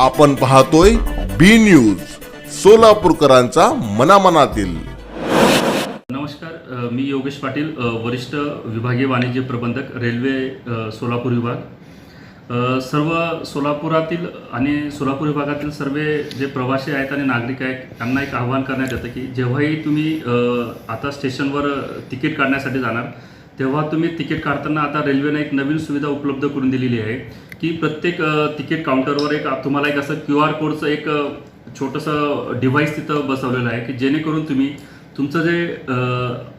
आपण पाहतोय बी न्यूज सोलापूरकरांचा मनामनातील. नमस्कार मी योगेश पाटील वरिष्ठ विभागीय वाणिज्य प्रबंधक रेल्वे सोलापूर विभाग. सर्व सोलापुरातील आणि सोलापूर विभागातील सर्व जे प्रवासी आहेत आणि नागरिक आहेत त्यांना एक आव्हान करण्यात येतं की जेव्हाही तुम्ही आता स्टेशनवर तिकीट काढण्यासाठी जाणार तेव्हा तुम्ही तिकीट काढताना आता रेल्वेने एक नवीन सुविधा उपलब्ध करून दिलेली आहे. की प्रत्येक तिकीट काउंटरवर एक तुम्हाला एक असं क्यू आर कोडचं एक छोटंसं डिव्हाइस तिथं बसवलेलं आहे की जेणेकरून तुम्ही तुमचं जे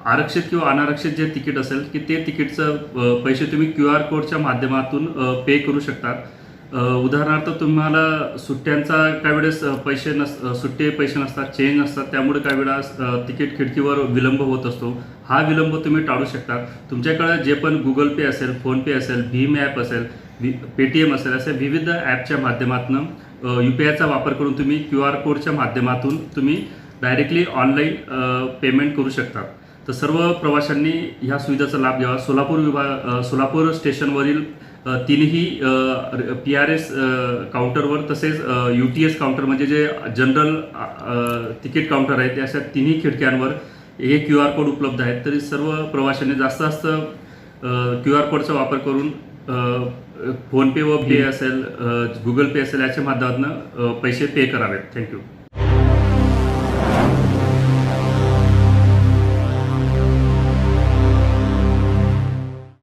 आरक्षित किंवा अनारक्षित जे तिकीट असेल की ते तिकीटचं पैसे तुम्ही क्यू आर कोडच्या माध्यमातून पे करू शकता उदाहरणार्थ तुम्हाला सुट्ट्यांचा काही वेळेस पैसे नस सुट्टे पैसे नसतात चेंज नसतात त्यामुळे काही वेळा तिकीट खिडकीवर विलंब होत असतो. हा विलंब तुम्ही टाळू शकता तुमच्याकडे जे पण गुगल पे असेल फोनपे असेल भीम ॲप असेल पेटीएम असेल असे विविध ॲपच्या माध्यमातून यू पी आयचा वापर करून तुम्ही क्यू आर कोडच्या माध्यमातून तुम्ही डायरेक्टली ऑनलाईन पेमेंट करू शकता. तर सर्व प्रवाशांनी ह्या सुविधेचा लाभ घ्यावा. सोलापूर विभाग सोलापूर स्टेशनवरील तिन्ही तीनही पी आर एस काउंटरवर तसेच यू टी एस काउंटर म्हणजे जे जनरल तिकीट काउंटर आहेत ते अशा तिन्ही खिडक्यांवर हे क्यू आर कोड उपलब्ध आहेत. तरी सर्व प्रवाशांनी जास्त जास्त क्यू आर कोडचा वापर करून फोनपे व पे असेल गुगल पे असेल याच्या माध्यमातून पैसे पे करावेत. थँक्यू